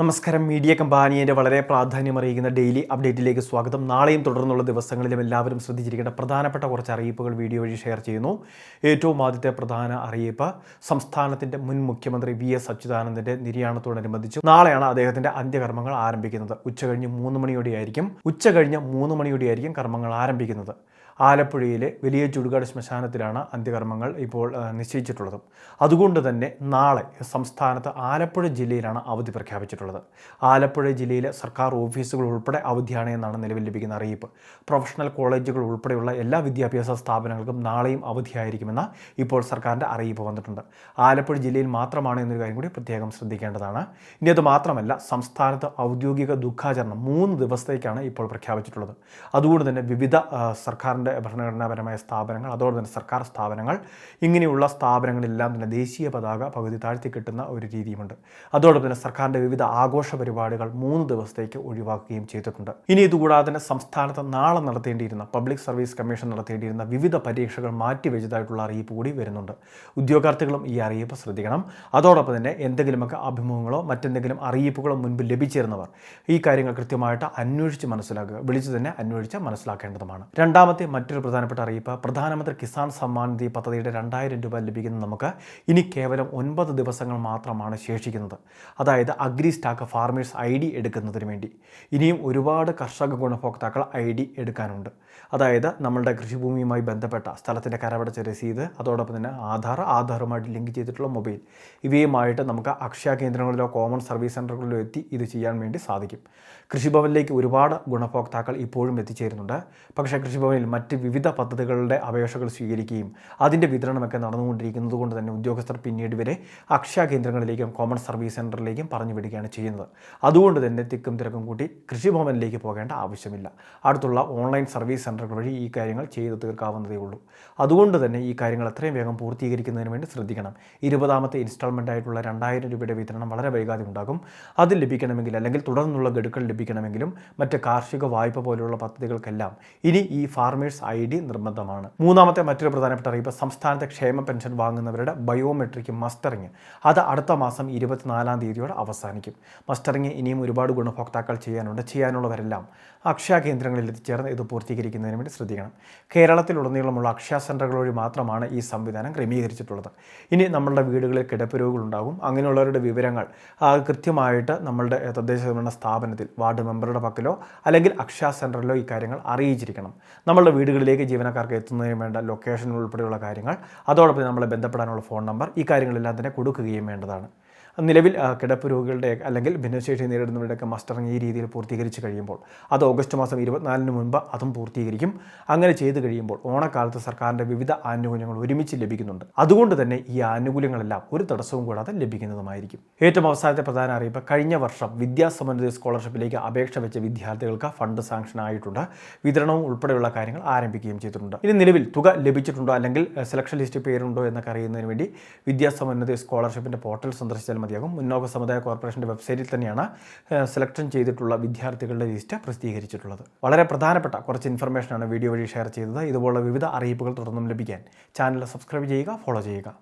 നമസ്കാരം. മീഡിയ കമ്പാനിയുടെ വളരെ പ്രാധാന്യമറിയിക്കുന്ന ഡെയിലി അപ്ഡേറ്റിലേക്ക് സ്വാഗതം. നാളെയും തുടർന്നുള്ള ദിവസങ്ങളിലും എല്ലാവരും ശ്രദ്ധിച്ചിരിക്കേണ്ട പ്രധാനപ്പെട്ട കുറച്ച് അറിയിപ്പുകൾ വീഡിയോ വഴി ഷെയർ ചെയ്യുന്നു. ഏറ്റവും ആദ്യത്തെ പ്രധാന അറിയിപ്പ് സംസ്ഥാനത്തിന്റെ മുൻ മുഖ്യമന്ത്രി വി എസ് അച്യുതാനന്ദന്റെ നിര്യാണത്തോടനുബന്ധിച്ച് നാളെയാണ് അദ്ദേഹത്തിന്റെ അന്ത്യകർമ്മങ്ങൾ ആരംഭിക്കുന്നത്. ഉച്ചകഴിഞ്ഞ് മൂന്ന് മണിയോടെയായിരിക്കും. ഉച്ചകഴിഞ്ഞ് മൂന്ന് മണിയോടെയായിരിക്കും കർമ്മങ്ങൾ ആരംഭിക്കുന്നത്. ആലപ്പുഴയിലെ വലിയ ചുടുകാട് ശ്മശാനത്തിലാണ് അന്ത്യകർമ്മങ്ങൾ ഇപ്പോൾ നിശ്ചയിച്ചിട്ടുള്ളതും. അതുകൊണ്ട് തന്നെ നാളെ സംസ്ഥാനത്ത് ആലപ്പുഴ ജില്ലയിലാണ് അവധി പ്രഖ്യാപിച്ചിട്ടുള്ളത്. ആലപ്പുഴ ജില്ലയിലെ സർക്കാർ ഓഫീസുകൾ ഉൾപ്പെടെ അവധിയാണ് എന്നാണ് നിലവിൽ ലഭിക്കുന്ന അറിയിപ്പ്. പ്രൊഫഷണൽ കോളേജുകൾ ഉൾപ്പെടെയുള്ള എല്ലാ വിദ്യാഭ്യാസ സ്ഥാപനങ്ങൾക്കും നാളെയും അവധിയായിരിക്കുമെന്ന ഇപ്പോൾ സർക്കാരിന്റെ അറിയിപ്പ് വന്നിട്ടുണ്ട്. ആലപ്പുഴ ജില്ലയിൽ മാത്രമാണ് എന്നൊരു കാര്യം കൂടി പ്രത്യേകം ശ്രദ്ധിക്കേണ്ടതാണ്. ഇനി അത് മാത്രമല്ല സംസ്ഥാനത്ത് ഔദ്യോഗിക ദുഃഖാചരണം മൂന്ന് ദിവസത്തേക്കാണ് ഇപ്പോൾ പ്രഖ്യാപിച്ചിട്ടുള്ളത്. അതുകൊണ്ട് തന്നെ വിവിധ സർക്കാരിന്റെ ഭരണഘടനാപരമായ സ്ഥാപനങ്ങൾ അതോടെ തന്നെ സർക്കാർ സ്ഥാപനങ്ങൾ ഇങ്ങനെയുള്ള സ്ഥാപനങ്ങളെല്ലാം തന്നെ ദേശീയ പതാക പകുതി താഴ്ത്തി കിട്ടുന്ന ഒരു രീതിയുമുണ്ട്. അതോടൊപ്പം തന്നെ സർക്കാരിന്റെ വിവിധ ആഘോഷ പരിപാടികൾ മൂന്ന് ദിവസത്തേക്ക് ഒഴിവാക്കുകയും ചെയ്തിട്ടുണ്ട്. ഇനി ഇതുകൂടാതെ തന്നെ സംസ്ഥാനത്ത് നാളെ നടത്തേണ്ടിയിരുന്ന പബ്ലിക് സർവീസ് കമ്മീഷൻ നടത്തേണ്ടിയിരുന്ന വിവിധ പരീക്ഷകൾ മാറ്റിവെച്ചതായിട്ടുള്ള അറിയിപ്പ് കൂടി വരുന്നുണ്ട്. ഉദ്യോഗാർത്ഥികളും ഈ അറിയിപ്പ് ശ്രദ്ധിക്കണം. അതോടൊപ്പം തന്നെ എന്തെങ്കിലുമൊക്കെ അഭിമുഖങ്ങളോ മറ്റെന്തെങ്കിലും അറിയിപ്പുകളോ മുൻപ് ലഭിച്ചിരുന്നവർ ഈ കാര്യങ്ങൾ കൃത്യമായിട്ട് അന്വേഷിച്ച് മനസ്സിലാക്കുക വിളിച്ചു തന്നെ അന്വേഷിച്ച് മനസ്സിലാക്കേണ്ടതുമാണ്. രണ്ടാമത്തെ മറ്റൊരു പ്രധാനപ്പെട്ട അറിയിപ്പ് പ്രധാനമന്ത്രി കിസാൻ സമ്മാൻ നിധി പദ്ധതിയുടെ രണ്ടായിരം രൂപ ലഭിക്കുന്ന നമുക്ക് ഇനി കേവലം ഒൻപത് ദിവസങ്ങൾ മാത്രമാണ് ശേഷിക്കുന്നത്. അതായത് agri stack farmers I D എടുക്കുന്നതിന് വേണ്ടി. ഇനിയും ഒരുപാട് കർഷക ഗുണഭോക്താക്കൾ ഐ ഡി എടുക്കാനുണ്ട്. അതായത് നമ്മളുടെ കൃഷിഭൂമിയുമായി ബന്ധപ്പെട്ട സ്ഥലത്തിന്റെ കരവടച്ച രസീത് അതോടൊപ്പം തന്നെ ആധാർ ആധാറുമായിട്ട് ലിങ്ക് ചെയ്തിട്ടുള്ള മൊബൈൽ. ഇവയുമായിട്ട് നമുക്ക് അക്ഷയ കേന്ദ്രങ്ങളിലോ കോമൺ സർവീസ് സെന്ററുകളിലോ എത്തി ഇത് ചെയ്യാൻ വേണ്ടി സാധിക്കും. കൃഷിഭവനിലേക്ക് ഒരുപാട് ഗുണഭോക്താക്കൾ ഇപ്പോഴും എത്തിച്ചേരുന്നുണ്ട്. പക്ഷേ കൃഷിഭവനിൽ മറ്റ് വിവിധ പദ്ധതികളുടെ അപേക്ഷകൾ സ്വീകരിക്കുകയും അതിന്റെ വിതരണമൊക്കെ നടന്നുകൊണ്ടിരിക്കുന്നത് കൊണ്ട് തന്നെ ഉദ്യോഗസ്ഥർ പിന്നീട് വരെ അക്ഷയ കേന്ദ്രങ്ങളിലേക്കും കോമൺ സർവീസ് സെന്ററിലേക്കും പറഞ്ഞു വിടുകയാണ് ചെയ്യുന്നത്. അതുകൊണ്ട് തന്നെ തിക്കും തിരക്കും കൂട്ടി കൃഷിഭവനിലേക്ക് പോകേണ്ട ആവശ്യമില്ല. അടുത്തുള്ള ഓൺലൈൻ സർവീസ് സെന്ററുകൾ വഴി ഈ കാര്യങ്ങൾ ചെയ്തു തീർക്കാവുന്നതേ ഉള്ളൂ. അതുകൊണ്ട് തന്നെ ഈ കാര്യങ്ങൾ എത്രയും വേഗം പൂർത്തീകരിക്കുന്നതിന് വേണ്ടി ശ്രദ്ധിക്കണം. ഇരുപതാമത്തെ ഇൻസ്റ്റാൾമെന്റ് ആയിട്ടുള്ള രണ്ടായിരം രൂപയുടെ വിതരണം വളരെ വൈകാതെ ഉണ്ടാകും. അത് ലഭിക്കണമെങ്കിൽ അല്ലെങ്കിൽ തുടർന്നുള്ള ഗഡുക്കൾ ലഭിക്കണമെങ്കിലും മറ്റ് കാർഷിക വായ്പ പോലെയുള്ള പദ്ധതികൾക്കെല്ലാം ഇനി ഈ ഫാർമേഴ്സ് ഐ ഡി നിർബന്ധമാണ്. മൂന്നാമത്തെ മറ്റൊരു പ്രധാനപ്പെട്ട അറിയിപ്പ് സംസ്ഥാനത്തെ ക്ഷേമ പെൻഷൻ വാങ്ങുന്നവരുടെ ബയോമെട്രിക് മസ്റ്ററിങ്. അത് അടുത്ത മാസം ഇരുപത്തിനാലാം തീയതിയോടെ അവസാനിക്കും. മസ്റ്ററിങ് ഇനിയും ഒരുപാട് ഗുണഭോക്താക്കൾ ചെയ്യാനുണ്ട്. ചെയ്യാനുള്ളവരെല്ലാം അക്ഷയ കേന്ദ്രങ്ങളിൽ എത്തിച്ചേർന്ന് ഇത് പൂർത്തീകരിക്കുന്നതിന് വേണ്ടി ശ്രദ്ധിക്കണം. കേരളത്തിലുടനീളമുള്ള അക്ഷയ സെന്ററുകൾ വഴി മാത്രമാണ് ഈ സംവിധാനം ക്രമീകരിച്ചിട്ടുള്ളത്. ഇനി നമ്മളുടെ വീടുകളിൽ കിടപ്പ് ഉണ്ടാകും അങ്ങനെയുള്ളവരുടെ വിവരങ്ങൾ കൃത്യമായിട്ട് നമ്മളുടെ തദ്ദേശ ഭരണ സ്ഥാപനത്തിൽ വാർഡ് മെമ്പറുടെ പക്കലോ അല്ലെങ്കിൽ അക്ഷയ സെന്ററിലോ ഈ കാര്യങ്ങൾ അറിയിച്ചിരിക്കണം. നമ്മളുടെ വീടുകളിലേക്ക് ജീവനക്കാർക്ക് എത്തുന്നതിന് വേണ്ട ലൊക്കേഷൻ ഉൾപ്പെടെയുള്ള കാര്യങ്ങൾ അതോടൊപ്പം നമ്മളെ ബന്ധപ്പെടാനുള്ള ഫോൺ നമ്പർ ഈ കാര്യങ്ങളെല്ലാം തന്നെ കൊടുക്കുകയും വേണ്ടതാണ്. നിലവിൽ കിടപ്പ് രോഗികളുടെ അല്ലെങ്കിൽ ഭിന്നശേഷി നേരിടുന്നവരുടെയൊക്കെ മസ്റ്ററിങ് ഈ രീതിയിൽ പൂർത്തീകരിച്ച് കഴിയുമ്പോൾ അത് ഓഗസ്റ്റ് മാസം ഇരുപത്തിനാലിന് മുൻപ് അതും പൂർത്തീകരിക്കും. അങ്ങനെ ചെയ്ത് കഴിയുമ്പോൾ ഓണക്കാലത്ത് സർക്കാരിന്റെ വിവിധ ആനുകൂല്യങ്ങൾ ഒരുമിച്ച് ലഭിക്കുന്നുണ്ട്. അതുകൊണ്ട് തന്നെ ഈ ആനുകൂല്യങ്ങളെല്ലാം ഒരു തടസ്സവും കൂടാതെ ലഭിക്കുന്നതുമായിരിക്കും. ഏറ്റവും അവസാനത്തെ പ്രധാന അറിയിപ്പ് കഴിഞ്ഞ വർഷം വിദ്യാസമന്വിത സ്കോളർഷിപ്പിലേക്ക് അപേക്ഷ വെച്ച വിദ്യാർത്ഥികൾക്ക് ഫണ്ട് സാങ്ഷൻ ആയിട്ടുണ്ട്. വിതരണവും ഉൾപ്പെടെയുള്ള കാര്യങ്ങൾ ആരംഭിക്കുകയും ചെയ്തിട്ടുണ്ട്. ഇനി നിലവിൽ തുക ലഭിച്ചിട്ടുണ്ടോ അല്ലെങ്കിൽ സെലക്ഷൻ ലിസ്റ്റ് പേരുണ്ടോ എന്നൊക്കെ അറിയുന്നതിന് വേണ്ടി വിദ്യാസമന്വിത സ്കോളർഷിപ്പിന്റെ പോർട്ടൽ സന്ദർശിച്ചാൽ മതിയാകും മുന്നോക്ക സമുദായ കോർപ്പറേഷന്റെ വെബ്സൈറ്റിൽ തന്നെയാണ് സെലക്ഷൻ ചെയ്തിട്ടുള്ള വിദ്യാർത്ഥികളുടെ ലിസ്റ്റ് പ്രസിദ്ധീകരിച്ചിട്ടുള്ളത്. വളരെ പ്രധാനപ്പെട്ട കുറച്ച് ഇൻഫർമേഷനാണ് വീഡിയോ വഴി ഷെയർ ചെയ്തത്. ഇതുപോലുള്ള വിവിധ അറിയിപ്പുകൾ തുടർന്നും ലഭിക്കാൻ ചാനൽ സബ്സ്ക്രൈബ് ചെയ്യുക ഫോളോ ചെയ്യുക.